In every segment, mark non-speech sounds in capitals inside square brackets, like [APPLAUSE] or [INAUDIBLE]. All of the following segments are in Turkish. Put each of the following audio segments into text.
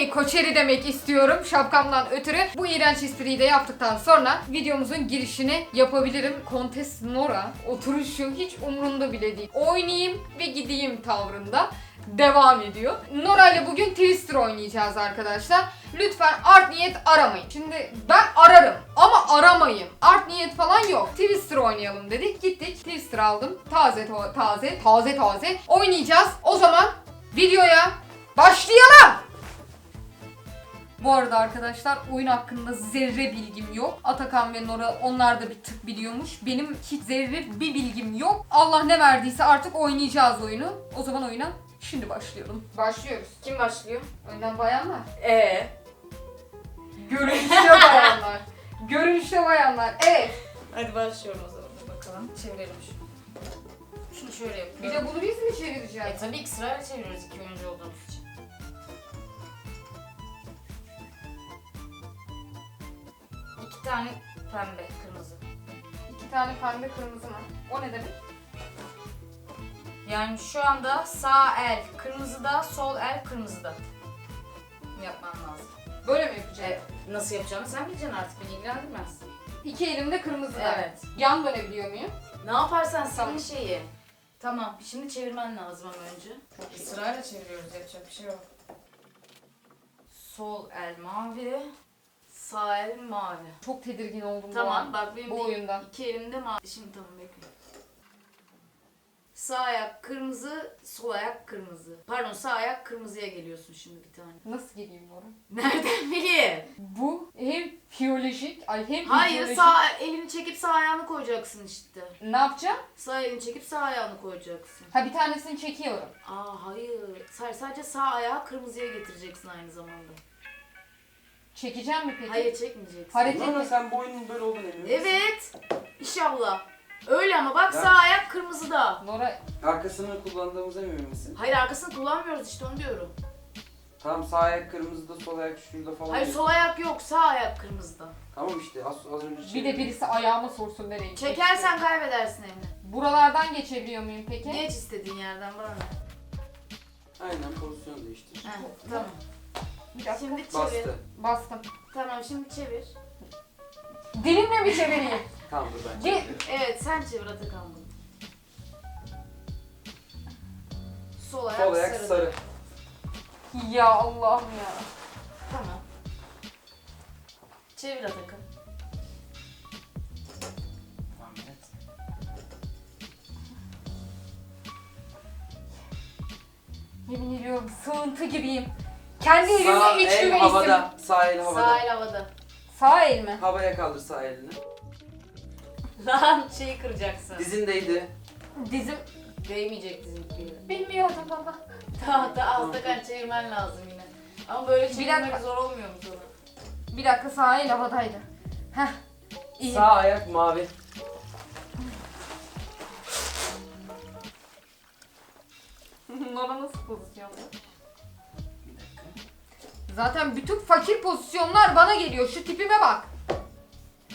Koçeri, Koçeri demek istiyorum şapkamdan ötürü. Bu iğrenç espriyi de yaptıktan sonra videomuzun girişini yapabilirim. Kontes Nora oturuşu hiç umurunda bile değil. Oynayayım ve gideyim tavrında devam ediyor. Nora ile bugün Twister oynayacağız arkadaşlar. Lütfen art niyet aramayın. Şimdi ben ararım ama aramayın. Art niyet falan yok. Twister oynayalım dedik. Gittik. Twister aldım. Taze taze taze taze oynayacağız. O zaman videoya başlayalım. Bu arada arkadaşlar oyun hakkında zerre bilgim yok. Atakan ve Nora onlar da bir tık biliyormuş. Benim hiç zerre bir bilgim yok. Allah ne verdiyse artık oynayacağız oyunu. O zaman oyuna şimdi başlayalım. Başlıyoruz. Kim başlıyor? Önden bayanlar. Ee. Görünüşte [LAUGHS] bayanlar. Görünüşte bayanlar. Evet. Hadi başlıyorum o zaman. Bakalım. Çevirelim şunu. Şunu şöyle yapıyorum. Bir de bunu biz mi E çevireceğiz? tabii ki sırayla çeviriyoruz iki oyuncu olduğumuz için. İki tane pembe, kırmızı. İki tane pembe kırmızı mı? O ne demek? Yani şu anda sağ el kırmızıda, sol el kırmızıda. Yapman lazım. Böyle mi yapacağız? Evet. Nasıl yapacağını sen bileceksin artık beni ilgilendirmez. İki elimde kırmızıda. Evet. Yan dönebiliyor muyum? Ne yaparsan senin şeyi. Tamam, şimdi çevirmen lazım ama önce. Sırayla çeviriyoruz, yapacak bir şey yok. Sol el mavi, sağ el mavi. Çok tedirgin oldum bu Tamam, an. bak benim bu de oyunda. iki elimde mavi. Şimdi tamam bekle. Sağ ayak kırmızı, sol ayak kırmızı. Pardon, sağ ayak kırmızıya geliyorsun şimdi bir tane. Nasıl geleyim Nora? Nereden bileyim? Bu hem biyolojik, ay hem Hayır, fizyolojik. sağ elini çekip sağ ayağını koyacaksın işte. Ne yapacağım? Sağ elini çekip sağ ayağını koyacaksın. Ha bir tanesini çekiyorum. Aa hayır. Sadece sağ ayağı kırmızıya getireceksin aynı zamanda. Çekeceğim mi peki? Hayır çekmeyeceksin. Hareket mi? sen bu oyunun böyle olduğunu emin misin? Evet. İnşallah. Öyle ama bak Ya. sağ ayak kırmızıda. Nora Arkasını kullandığımıza emin misin? Hayır arkasını kullanmıyoruz işte onu diyorum. Tamam sağ ayak kırmızıda, sol ayak şurada falan. Hayır sol ayak yok sağ ayak kırmızıda. Tamam işte az, az önce bir de çevirdim. birisi ayağıma sorsun nereye gidecek. Çekersen kaybedersin evini. Buralardan geçebiliyor muyum peki? Geç istediğin yerden bana ne? Aynen pozisyon değiştir. Heh, tamam. Bir dakika. Şimdi çevir. Bastı. Bastım. Tamam şimdi çevir. Dilimle mi çevireyim? Tamam dur ben çeviriyorum. Evet sen çevir Atakan bunu. Sol ayak, Sol ayak sarı. sarı. ya Allah'ım ya. Tamam. Çevir Atakan. Tamam, evet. Yemin ediyorum sığıntı gibiyim. Kendi Sağ evimde iç el güveysim. havada. Sağ el havada. Sağ el havada. Sağ el mi? Havaya kaldır sağ elini. Lan şeyi kıracaksın. Dizindeydi. Dizim Değmeyecek bizimkiyle. bilmiyordum baba. Daha da Atakan çevirmen lazım yine. Ama böyle çevirmek dakika. zor olmuyor mu sana? Bir dakika sağ el havadaydı. Heh. İyi. Sağ ayak mavi. [LAUGHS] Nora nasıl pozisyonda? Zaten bütün fakir pozisyonlar bana geliyor. Şu tipime bak.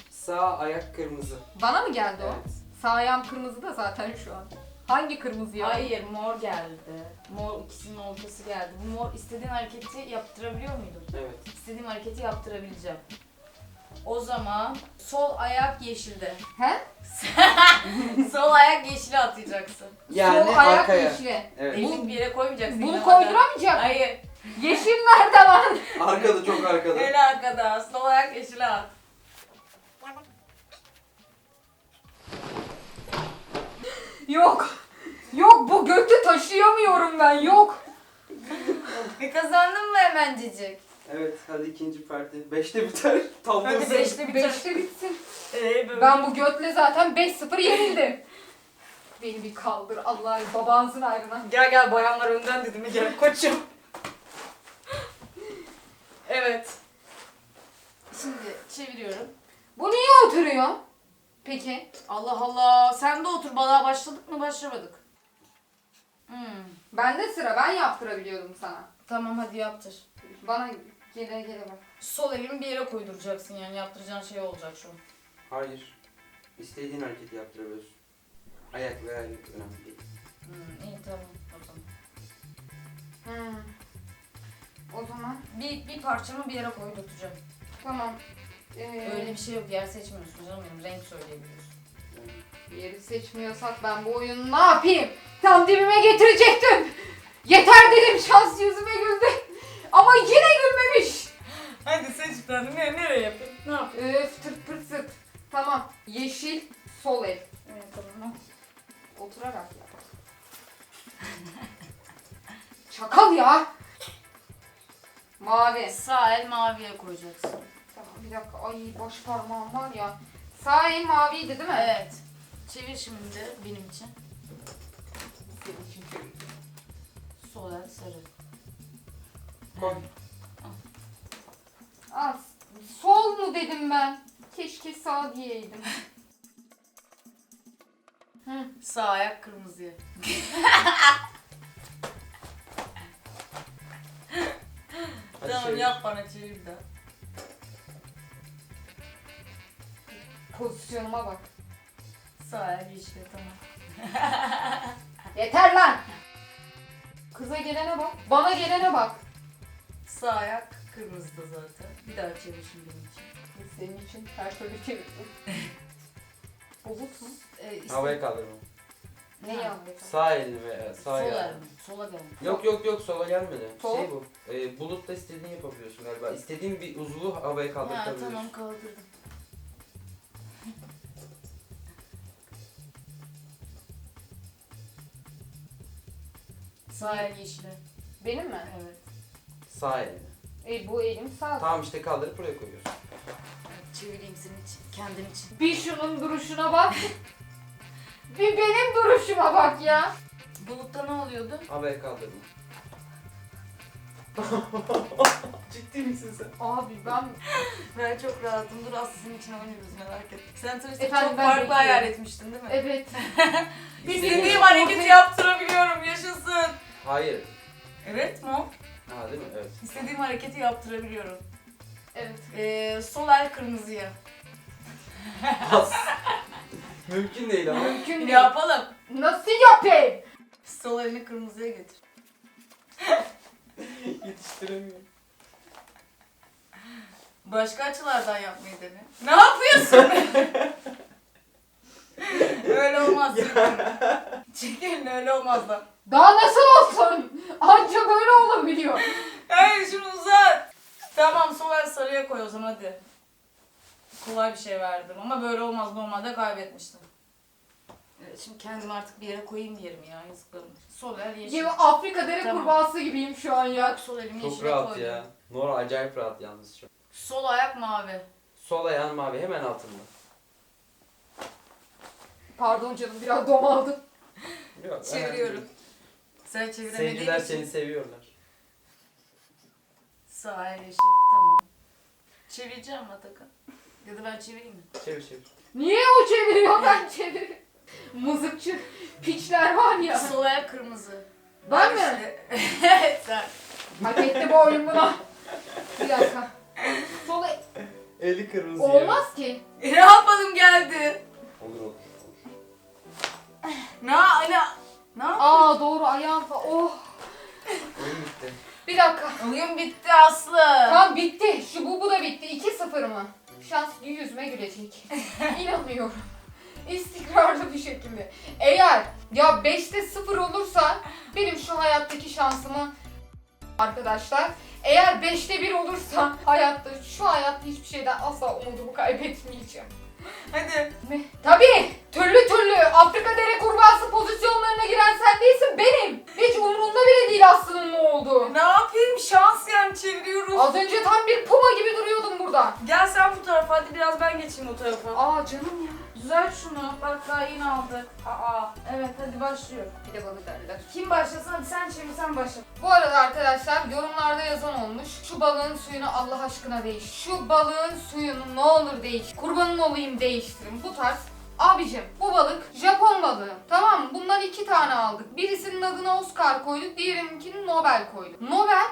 Sağ ayak kırmızı. Bana mı geldi o? Evet. Sağ ayağım kırmızı da zaten şu an. Hangi kırmızı ya? Hayır mor geldi. Mor ikisinin ortası geldi. Bu mor istediğin hareketi yaptırabiliyor muydun? Evet. İstediğim hareketi yaptırabileceğim. O zaman sol ayak yeşilde. He? [LAUGHS] sol ayak yeşile atacaksın. Yani Sol ayak arkaya. yeşili. Evet. Elini bir yere koymayacaksın. Bunu yine koyduramayacak mı? Hayır. Yeşil nerede lan? Arkada çok arkada. El arkada. Sol ayak yeşile at. Yok. Yok bu götü taşıyamıyorum ben yok. Bir kazandın mı hemencecik? Evet hadi ikinci parti. Beşte biter. Tam Hadi hızlı. beşte biter. Beşte bitsin. Ee, Ben bu götle zaten 5-0 yenildim. Beni bir kaldır Allah babanızın ayrına. Gel gel bayanlar önden dedim gel koçum. Evet. Şimdi çeviriyorum. Bu niye oturuyor? Peki. Allah Allah sen de otur balığa başladık mı başlamadık. Hmm. Bende sıra ben yaptırabiliyordum sana. Tamam hadi yaptır. Bana gele gele bak. Sol elini bir yere koyduracaksın yani yaptıracağın şey olacak şu. Hayır. İstediğin hareketi yaptırabiliyorsun. Ayak ve ayak önemli değil. Hmm, iyi tamam o zaman. Hmm. O zaman Bir, bir parçamı bir yere koydurtacağım. tamam. Ee, Öyle bir şey yok. Yer seçmiyorsun canım benim. Renk söyleyebiliyorsun. bir yeri seçmiyorsak ben bu oyunu ne yapayım? Tam dibime getirecektim. Yeter dedim şans yüzüme güldü. Ama yine gülmemiş. Hadi seç bir tane. Ne, nereye yapayım? Ne yapayım? Öf tırt pırt zırt. Tamam. Yeşil sol el. Evet tamam. Oturarak yap. Çakal ya. Mavi. Sağ el maviye koyacaksın. Tamam bir dakika. Ay baş parmağım var ya. Sağ el maviydi değil mi? Evet. Çevir şimdi benim için. Senin için çevir. Sol el sarı. Koy. Aa, sol mu dedim ben? Keşke sağ diyeydim. [LAUGHS] Hı. Sağ ayak kırmızıya. [LAUGHS] tamam çevir. yap bana çevir de. Pozisyonuma bak. Sağ el yeşil tamam. [LAUGHS] Yeter lan! Kıza gelene bak. Bana gelene bak. Sağ ayak kırmızıda zaten. Bir daha çevir şimdi benim için. Senin için her türlü çevirdim. [LAUGHS] Bulut mu? Ee, Havaya kaldırma. Ne yandı? Sağ elini ve sağ Sol ayağı. el mi? Sola gel. Yok yok yok sola gelmedi. Sol. Şey bu. E, bulutla istediğini yapabiliyorsun galiba. İstediğin bir uzvu havaya Ha kaldırtabiliyorsun. tamam kaldırdım. [LAUGHS] Sağ el yeşile. Benim mi? Evet. Sağ elini. E, bu elim sağ. Tamam işte kaldırıp buraya koyuyorsun. Çevireyim senin için. Kendin için. Bir şunun duruşuna bak. [LAUGHS] bir benim duruşuma bak ya. Bulutta ne oluyordu? Havaya kaldırma. [LAUGHS] Ciddi misin sen? Abi ben Ben çok rahatım. Dur Aslı senin için oynuyoruz merak etme. Sen tabii Efendim, çok ben farklı bekliyorum. hayal etmiştin değil mi? evet. [LAUGHS] İstediğim hareketi yaptırabiliyorum. Yaşasın. Hayır. Evet Mo. Ha değil mi? Evet. İstediğim hareketi yaptırabiliyorum. Evet. Ee, sol el kırmızıya. As. [LAUGHS] Mümkün değil ama. Mümkün değil. Yapalım. Nasıl yapayım? Sol elini kırmızıya getir. [LAUGHS] Yetiştiremiyorum. Başka açılardan yapmayı dene. Ne yapıyorsun? [LAUGHS] öyle olmaz. Çek elini öyle olmaz lan. Daha nasıl olsun? Anca böyle olabiliyor. Hayır şunu uzat. Tamam sol el sarıya koy o zaman hadi. Kolay bir şey verdim ama böyle olmaz normalde kaybetmiştim. Evet, şimdi kendimi artık bir yere koyayım yerimi ya yazıklarım. Sol el yeşil. Gibi Afrika dere Tamam. kurbağası gibiyim şu an ya. Sol elimi Çok yeşile rahat koydum. ya. Nora acayip rahat yalnız şu an. Sol ayak mavi. Sol ayağın mavi hemen altında. Pardon canım biraz [LAUGHS] domaldım. Yok, Çeviriyorum. Sen çeviremediğin Seyirciler için. seni seviyorlar. Sağ el yeşil. Tamam. Çevireceğim Atakan. Ya da ben çevireyim mi? Çevir çevir. Niye o çeviriyor ben çeviriyorum. Mızıkçı piçler var ya. Sol ayak kırmızı. Ben mi? işte. [LAUGHS] evet sen. Hak etti bu oyun buna. Bir dakika. Sola Eli kırmızı olmaz ki. E, ne yapalım geldi? Olur olur. Ne ne ne yap- Aa doğru ayağım fa- Oh. Oyun bitti. Bir dakika. Oyun bitti Aslı. Tamam bitti. Şu bu bu da bitti. 2-0 mı? Şans yüzüme gülecek. [LAUGHS] İnanıyorum. İstikrarlı bir şekilde. Eğer ya 5'te 0 olursa benim şu hayattaki şansımı arkadaşlar eğer 5'te 1 olursa hayatta şu hayatta hiçbir şeyden asla umudumu kaybetmeyeceğim. Hadi. Tabii türlü türlü Afrika dere kurbağası pozisyonlarına giren sen değilsin benim. Hiç umurumda bile değil aslında ne oldu. Ne yapayım şans yani çeviriyoruz. Az önce tam bir puma gibi duruyordum burada. Gel sen bu tarafa hadi biraz ben geçeyim o tarafa. Aa canım ya. Düzelt şunu. Bak daha yeni aldık. Aa. Evet hadi başlıyor. Bir de bana derler. Kim başlasın hadi sen çevir sen başla. Bu arada arkadaşlar yorumlarda yazan olmuş. Şu balığın suyunu Allah aşkına değiş. Şu balığın suyunu ne olur değiş. Kurbanın olayım değiştirin. Bu tarz. Abicim bu balık Japon balığı. Tamam mı? Bundan iki tane aldık. Birisinin adına Oscar koyduk. Diğerininkini Nobel koyduk. Nobel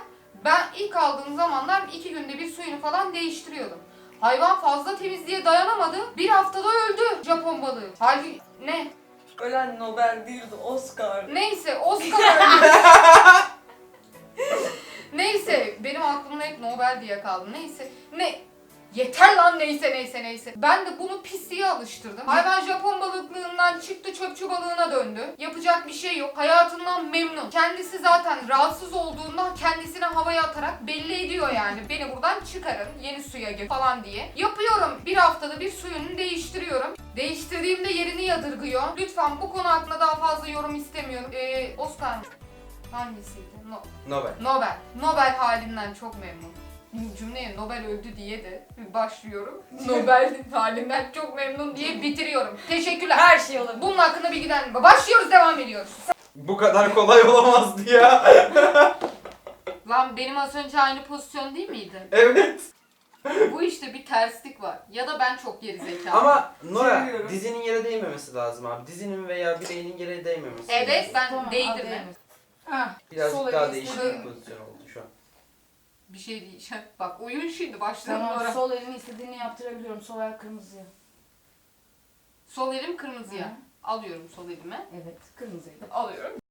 ben ilk aldığım zamanlar iki günde bir suyunu falan değiştiriyordum. Hayvan fazla temizliğe dayanamadı. Bir haftada öldü Japon balığı. Halbuki ne? Ölen Nobel değildi Oscar. Neyse Oscar öldü. [LAUGHS] Neyse benim aklımda hep Nobel diye kaldı. Neyse. Ne? Yeter lan neyse neyse neyse. Ben de bunu pisliğe alıştırdım. Hayvan Japon balıklığından çıktı çöpçü balığına döndü. Yapacak bir şey yok. Hayatından memnun. Kendisi zaten rahatsız olduğunda kendisini havaya atarak belli ediyor yani. Beni buradan çıkarın. Yeni suya gir falan diye. Yapıyorum. Bir haftada bir suyunu değiştiriyorum. Değiştirdiğimde yerini yadırgıyor. Lütfen bu konu hakkında daha fazla yorum istemiyorum. Ee, Oscar hangisiydi? No. Nobel. Nobel. Nobel halinden çok memnun. Cümleye Nobel öldü diye de başlıyorum. [LAUGHS] Nobel halinden çok memnun diye bitiriyorum. Teşekkürler. Her şey olabilir. Bunun hakkında bilgilendirme. Başlıyoruz devam ediyoruz. Bu kadar kolay olamazdı ya. [LAUGHS] Lan benim az önce aynı pozisyon değil miydi? evet. Bu işte bir terslik var. Ya da ben çok gerizekalı. Ama Nora Seviyorum. dizinin yere değmemesi lazım abi. Dizinin veya bireyin yere değmemesi Evet lazım. ben Tamam, değdirme. abi. Ha, Birazcık sol daha eli değişik bir pozisyon oldu. Bir şey diyeceğim. Bak oyun şimdi başladı Tamam Nora. sol elini istediğini yaptırabiliyorum. Sol el kırmızıya. Sol elim kırmızıya. Hı. Alıyorum sol elime. Evet kırmızıydı. Alıyorum.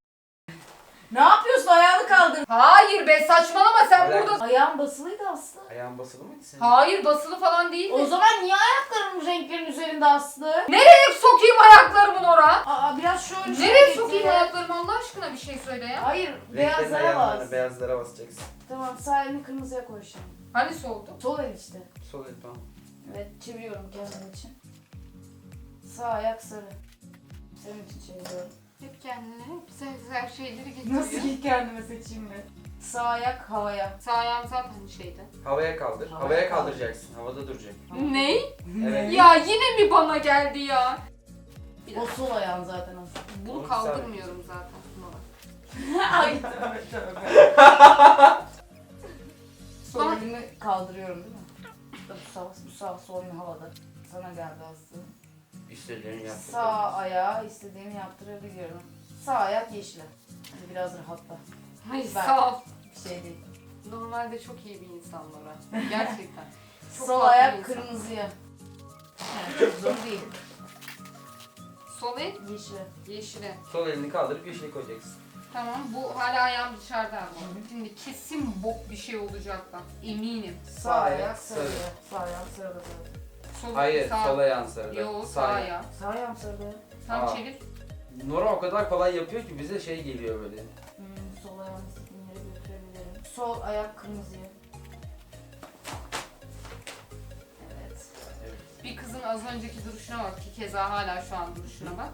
Ne yapıyorsun ayağını kaldır. Hayır be saçmalama sen Alakası- burada. Ayağın basılıydı aslında. Ayağın basılı mıydı senin? Hayır basılı falan değil. O zaman niye ayaklarının renklerin üzerinde aslı? Nereye sokayım ayaklarımı Nora? Aa biraz şu önce Nereye sokayım ayaklarımı Allah aşkına bir şey söyle ya. Hayır Renklerin beyazlara ayağına bas. beyazlara basacaksın. Tamam sağ elini kırmızıya koy şimdi. Hani soldu? Sol el işte. Sol el tamam. Evet çeviriyorum kendim için. Sağ ayak sarı. Senin için çeviriyorum. Hep kendine güzel güzel şeyleri getiriyor. Nasıl ilk kendime seçeyim mi? Sağ ayak havaya. Sağ ayağım zaten şeydi. Havaya kaldır. Havaya Havaya kaldır. kaldıracaksın. Havada duracak. Ne? Evet. Ya yine mi bana geldi ya? Bir O dakika. sol ayağın zaten aslında. Bunu Onu kaldırmıyorum zaten. [LAUGHS] Ay tövbe tövbe. [LAUGHS] sol elimi kaldırıyorum değil mi? Bu sağ, bu sağ, sol havada. Sana geldi aslında. İstediğini yap. Sağ ayağı istediğimi yaptırabiliyorum. Sağ ayak yeşil. Hadi biraz rahatla. Ay Ben- sağ ol. Bir şey değil. Normalde çok iyi bir insan Nora. Gerçekten. [LAUGHS] Çok Sol tatlı bir ayak insan. kırmızıya. Yani çok zor değil. Sol el Yeşil. yeşile. Sol elini kaldırıp yeşili koyacaksın. Tamam bu hala ayağım dışarıda ama. Şimdi kesin bok bir şey olacak bak. Eminim. Sağ ayak sarı. Sağ ayak sarı da zaten. Sol, Hayır, sağ. sol ayağın sarıda. Yo sağ Sağ ayak. ayağı. Sağ sarı. Tam Aa. çevir. Nora o kadar kolay yapıyor ki bize şey geliyor böyle. Hmm, sol ayağımı yere götürebilirim. Sol ayak kırmızıya. Evet. Bir kızın az önceki duruşuna bak ki keza hala şu an duruşuna bak.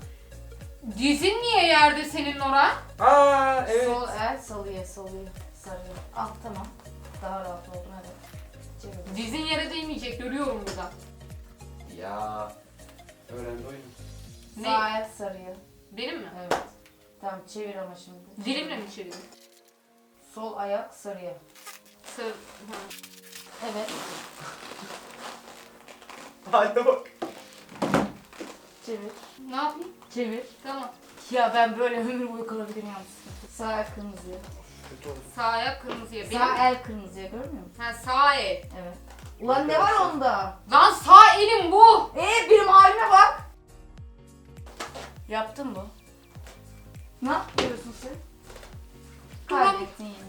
Dizin niye yerde senin Nora? Aa evet. Sol el salıya salıya sarıyor. Ah tamam. Daha rahat oldum hadi. Çevir. Dizin yere değmeyecek görüyorum burada. Ya. Öğrendi oyunu. Ne? Sağ ayak sarıyor. Benim mi? Evet. Tamam çevir ama şimdi. Dilimle mi çevireyim? Sol ayak sarıya. Sır. Hı. Evet. [LAUGHS] Haydi bak. Çevir. Ne yapayım? Çevir. Tamam. Ya ben böyle ömür boyu kalabilirim yalnız. Sağ ayak kırmızıya. Kötü oldu. Sağ ayak kırmızıya. Benim Sağ el kırmızıya görmüyor musun? Ha sağ el. Evet. Ulan ne var onda? Lan sağ elim bu. Ee benim halime bak. Yaptın mı? Ne yapıyorsun sen? Kaybettin yine.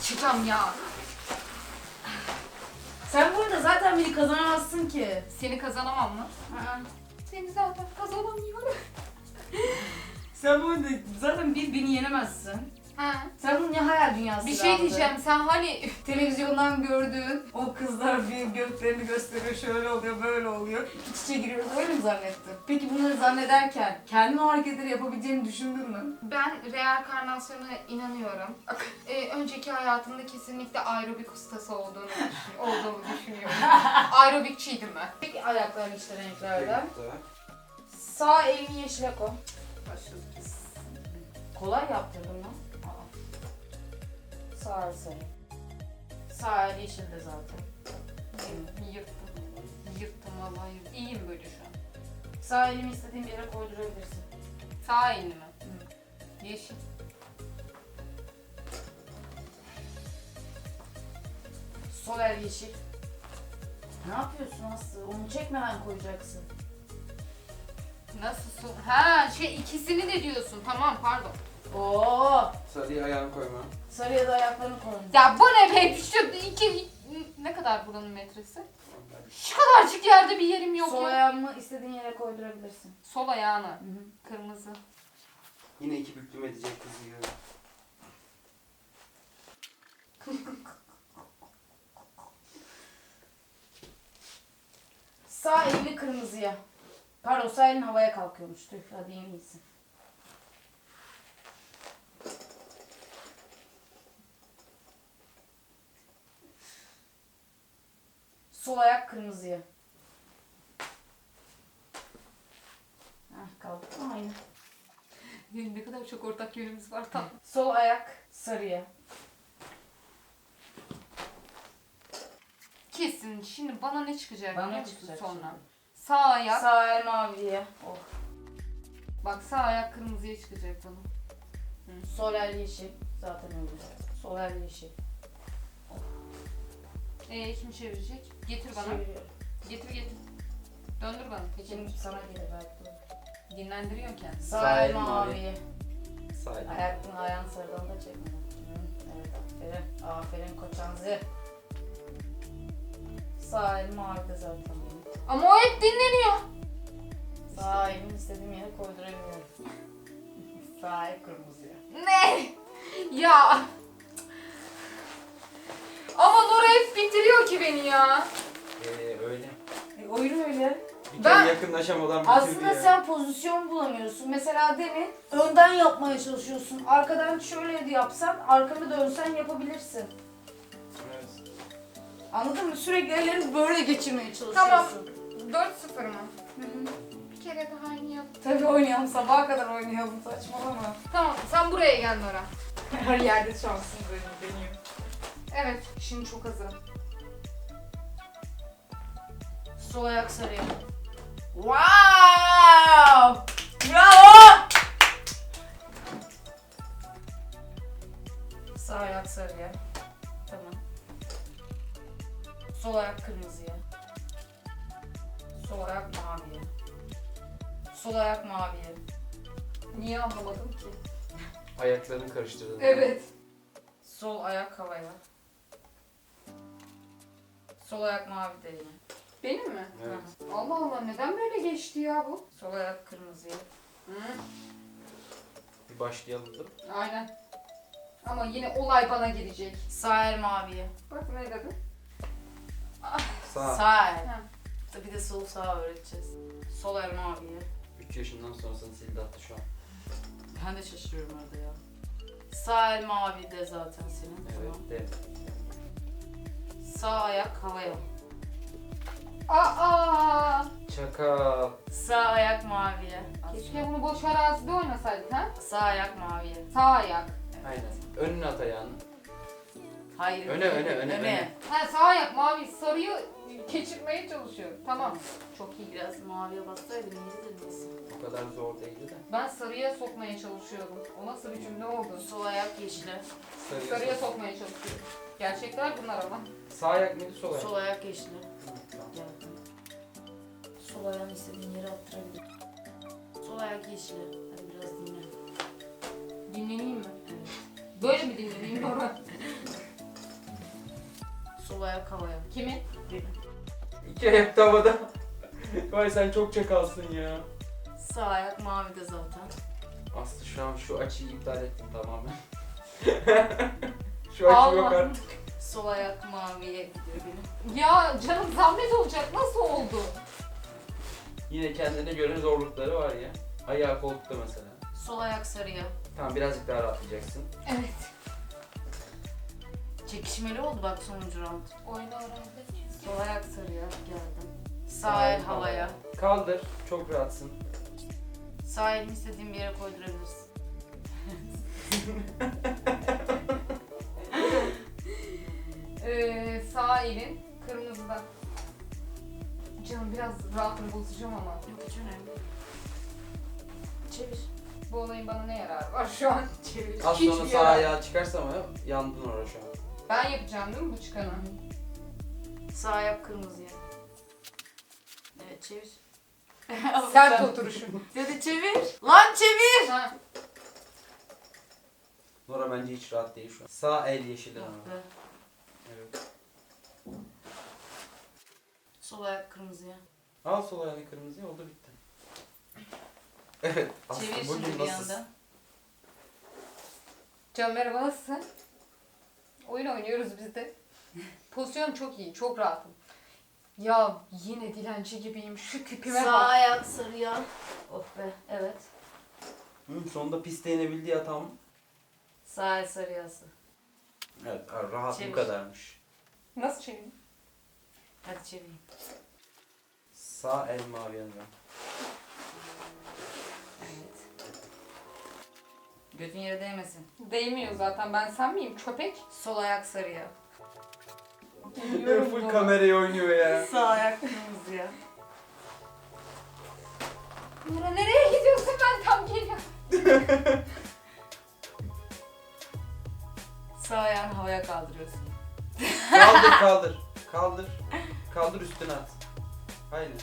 Sıçacağım ya. Sen burada zaten beni kazanamazsın ki. Seni kazanamam mı? Aa. Seni zaten kazanamıyorum. Sen burada zaten bir beni yenemezsin. Ha. Sen bunun ne hayal dünyası Bir şey diyeceğim sen hani [LAUGHS] Televizyondan gördüğün o kızlar bir göklerini gösteriyor, şöyle oluyor, böyle oluyor. İç içe giriyoruz, öyle mi zannettin? Peki bunları zannederken kendin o hareketleri yapabileceğini düşündün mü? ben reenkarnasyona inanıyorum. Ee, [LAUGHS] önceki hayatımda kesinlikle aerobik ustası olduğunu düşün- olduğumu düşünüyorum. [LAUGHS] Aerobikçiydim ben. Peki ayaklarını işte renklerden. Sağ elini yeşile koy. Başladık. Kolay yaptırdım lan. Sağ sarı. Sağ el yeşil de zaten. Yırttım. Yırttım vallahi yırttım. İyiyim böyle şu an. Sağ elimi istediğim yere koydurabilirsin. Sağ elini mi? Yeşil. Sol el yeşil. Ne yapıyorsun Aslı? Onu çekmeden koyacaksın. Nasıl su? Ha şey ikisini de diyorsun. Tamam pardon. Oo. Sarıya ayağını koyma. Sarıya da ayaklarını koyun. Ya bu ne be? Şu iki... Ne kadar buranın metresi? Şu kadarcık yerde bir yerim yok Sol ya. ayağımı istediğin yere koydurabilirsin. Sol ayağını. Hı hı. Kırmızı. Yine iki büklüm edecek kızı ya. Sağ elini kırmızıya. Pardon sağ elin havaya kalkıyormuş. Tüh hadi en Sol ayak kırmızıya. Heh kaldı. Aynı. Benim ne kadar çok ortak yönümüz var tam. Sol ayak sarıya. Kesin. Şimdi bana ne çıkacak Bana biliyor ne musun çıkacak sonra? şimdi? Sağ ayak. Sağ el maviye. Oh. Bak sağ ayak kırmızıya çıkacak bana. Sol el yeşil. Zaten öyle. Sol el yeşil. Ee kim çevirecek? Getir bana. Çeviriyorum. Getir getir. Döndür bana. Şimdi sana gelir belki. Dinlendiriyorsun kendini. Sağ Sağ el el mavi. maviye. Sağ el. Ayakını ayağını sarıdan da çekme. Hı, Evet aferin. Aferin koçanzı. Sağ el mavi de zaten. Ama o hep dinleniyor. Sağ elimi istediğim yere koydurabiliyorum. [LAUGHS] Sağ el kırmızıya. Ne? [LAUGHS] Ya. Ama Nora hep bitiriyor ki beni ya. Ee, öyle. E, oyun öyle. Bir Ben- kere yakınlaşamadan bitirdi Aslında ya. sen pozisyon bulamıyorsun. Mesela demin önden yapmaya çalışıyorsun. Arkadan şöyle yapsan, arkanı dönsen yapabilirsin. Evet. Anladın mı? Sürekli ellerini böyle geçirmeye Tamam. çalışıyorsun. 4-0 mı? Hı hı. Bir kere daha oynayalım. Tabii oynayalım. Sabaha kadar oynayalım. Saçmalama. Tamam sen buraya gel Nora. Her yerde şansım benim. benim. Evet şimdi çok hazırım. Sol ayak sarıya. Wow! Bravo! Sağ ayak sarıya. Tamam. Sol ayak kırmızıya. Sol ayak maviye. Sol ayak maviye. Niye anlamadım ki? Ayaklarını karıştırdın. Evet. Sol ayak havaya. Sol ayak mavi de yine. Benim mi? Evet. Allah Allah neden böyle geçti ya bu? Sol ayak kırmızıya. Hı, Bir başlayalım da. aynen. Ama yine olay bana girecek. Sağ el maviye. Bak ne dedi? Sağ. Sağ el. Ha. Bir de sol sağ öğreteceğiz. Sol el maviye. 3 yaşından sonrasını sildi attı şu an. Ben de şaşırıyorum orada ya. Sağ el mavi de zaten senin. Tamam. Evet. De. Sağ ayak havaya. Aa! Çakal. Sağ ayak maviye. Keşke bunu boş arazide oynasaydık ha? Sağ ayak maviye. Sağ ayak. Aynen. Önüne at ayağını. Hayır. Öne, öne, öne, öne. Ha sağ ayak mavi sarıyı geçirmeye çalışıyor. Tamam. Çok iyi. Biraz maviye bassaydım iyiydi neyse. O kadar zor değildi de. Ben sarıya sokmaya çalışıyordum. O nasıl bir cümle oldu? Sol ayak yeşile. Sarıya Sarıya sok. sokmaya çalışıyorum. Gerçekler bunlar ama. Sağ ayak mıydı sol ayak? Sol ayak tamam. Geldim. Sol ayağını istediğin yere attırabilirim. Sol ayak yeşile. Hadi biraz dinle. Dinleneyim mi? Evet. Böyle mi dinleneyim Nora? [LAUGHS] Sol ayak havaya. Kimin? Benim. İki ayak tavada. Vay sen çok çakalsın ya. Sağ ayak mavi de zaten. Aslı şu an şu açıyı iptal ettim tamamen. [LAUGHS] şu açı yok Allah. artık. Sol ayak maviye gidiyor benim. Ya canım zahmet olacak. Nasıl oldu? Yine kendine göre zorlukları var ya. Ayağı koltukta mesela. Sol ayak sarıya. Tamam birazcık daha rahatlayacaksın. Evet. Çekişmeli oldu bak sonuncu round. Oyunu öğrendik. Sol ayak sarıya geldim. Sağ el havaya. Kaldır. Çok rahatsın. Sağ elini istediğin bir yere koydurabilirsin. [LAUGHS] Ee, sağ elin kırmızıda. Canım biraz rahatını bozacağım ama. Yok hiç önemli. Çevir. Bu olayın bana ne yararı var şu an? [LAUGHS] Çevir. Az Hiçbir sonra sağ yarar- ayağı çıkarsa ama yandın orada şu an. Ben yapacağım değil mi bu çıkanı? Sağ ayak kırmızıya. Evet çevir. [LAUGHS] Sert oturuşum. Hadi [LAUGHS] çevir. Lan çevir. Ha. Nora bence hiç rahat değil şu an. Sağ el yeşili Yok ama. Evet. Sol ayak kırmızıya. Al sol ayağını kırmızıya oldu bitti. Evet. Çevir bugün şimdi bir nasılsın? anda. Can merhaba nasılsın? Oyun oynuyoruz biz de. Pozisyonum çok iyi, çok rahatım. Ya yine dilenci gibiyim. Şu tipime Sağ bak. ayak sarıya. Of be. Evet. Hı, sonunda piste inebildi ya tam. Sağ el sarıyası. Evet rahat Çevir. bu kadarmış. Nasıl çevireyim? Hadi çevireyim. Sağ el mavi yanıyor. Evet. Götün yere değmesin. Değmiyor zaten. Ben sen miyim? Köpek. Sol ayak sarıya. Biliyorum Full bunu. kamerayı oynuyor ya. [LAUGHS] Sağ ayak kırmızıya. Nora nereye gidiyorsun? Ben tam geliyorum. [LAUGHS] Sağ ayağını havaya kaldırıyorsun. Kaldır kaldır. Kaldır. Kaldır üstüne at. Aynen.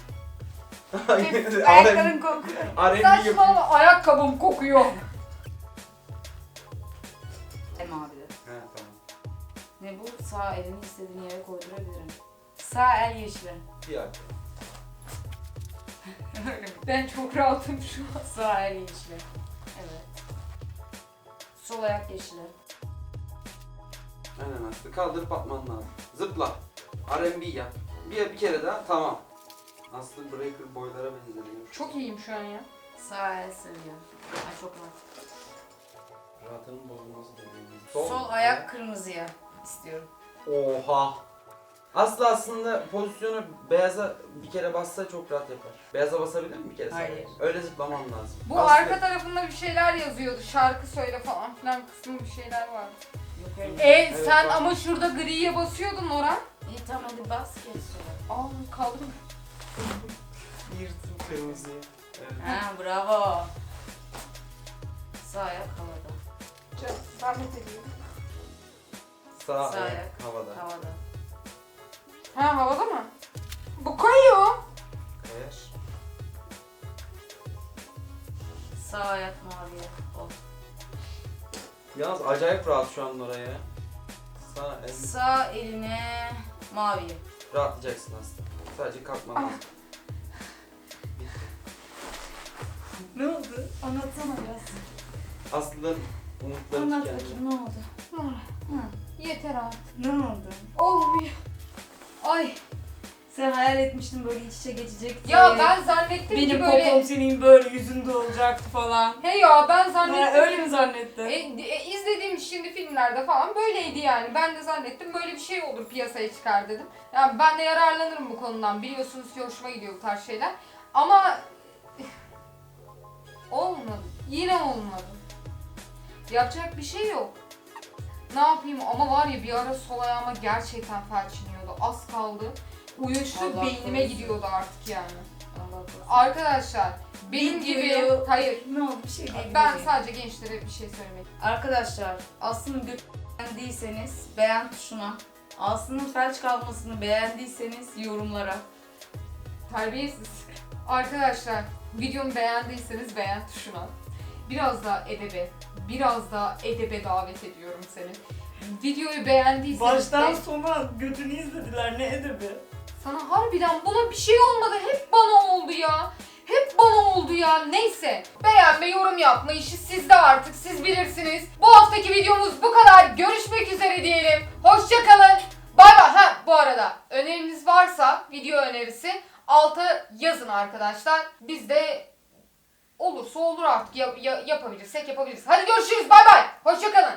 Aynen. Ayakların kokuyor. R&B yapıyor. Saçmalama ayakkabım kokuyor. El mavide. He tamam. Ne bu? Sağ elini istediğin yere koydurabilirim. Sağ el yeşile. Bir dakika. [LAUGHS] Ben çok rahatım şu an. Sağ el yeşile. Evet. Sol ayak yeşile. Aynen Aslı. Kaldırıp atman lazım. Zıpla. R&B yap. Bir, bir kere daha tamam. Aslı Breaker boylara benzemiyor. Çok iyiyim şu an ya. Sağ el sarıya. Ay çok rahat. Rahatının bozulması da değil. Sol, ayak kırmızıya istiyorum. Oha. Aslı aslında pozisyonu beyaza bir kere bassa çok rahat yapar. Beyaza basabilir mi bir kere? Hayır. sadece? Öyle zıplaman lazım. Bu Aslı- arka tarafında bir şeyler yazıyordu. Şarkı söyle falan filan kısmı bir şeyler vardı. E Evet, sen ama şurada griye basıyordun Nora. İyi tamam hadi bas geç sonra. Aa kaldım. Yırtın kırmızıyı. Evet. Ha bravo. Sağ ayak havada. Çok zahmet ediyorum. Sağ, Sağ ayak ayak. havada. Havada. Ha havada mı? Bu kayıyor. Kayar. Sağ ayak maviye. Oh. Yalnız acayip rahat şu an oraya. Sağ el. Sağ eline maviye. Rahatlayacaksın aslında. Sadece kalkman Ah. lazım. Ne oldu? Anlatsana biraz. Aslı'nın umutları Anlat tükendi. bakayım ne oldu? Hı. yeter artık. Ne oldu? Olmuyor. Ay. Sen hayal etmiştin böyle iç içe geçecekti. Ya ben zannettim benim ki böyle... popom senin böyle yüzünde olacaktı falan. He ya ben Ha, zannettim. öyle mi zannettin? E, e, izlediğim şimdi filmlerde falan böyleydi yani. Ben de zannettim böyle bir şey olur piyasaya çıkar dedim. Yani ben de yararlanırım bu konudan. Biliyorsunuz ki hoşuma gidiyor bu tarz şeyler. Ama [SIGHS] olmadı. Yine olmadı. Yapacak bir şey yok. Ne yapayım ama var ya bir ara sol ayağıma gerçekten felç iniyordu. Az kaldı. Allah beynime korusun. gidiyordu artık yani. Allah korusun. Arkadaşlar benim Bin gibi kilo- hayır Ne oldu bir şey değil. ben şey. sadece gençlere bir şey söylemek Arkadaşlar aslında beğendiyseniz beğen tuşuna. Aslı'nın felç kalmasını beğendiyseniz yorumlara. Terbiyesiz. Arkadaşlar videomu beğendiyseniz beğen tuşuna. Biraz daha edebe, biraz daha edebe davet ediyorum seni. Videoyu beğendiyseniz de sona götünü izlediler ne edebi. Sana harbiden buna bir şey olmadı. Hep bana oldu ya. Hep bana oldu ya. Neyse. Beğenme, yorum yapma işi sizde artık. Siz bilirsiniz. Bu haftaki videomuz bu kadar. Görüşmek üzere diyelim. Hoşçakalın. Bay bay. Ha bu arada öneriniz varsa video önerisi alta yazın arkadaşlar. Biz de olursa olur artık. Ya- ya- yapabilirsek yapabiliriz. Hadi görüşürüz. Bay bay. Hoşçakalın.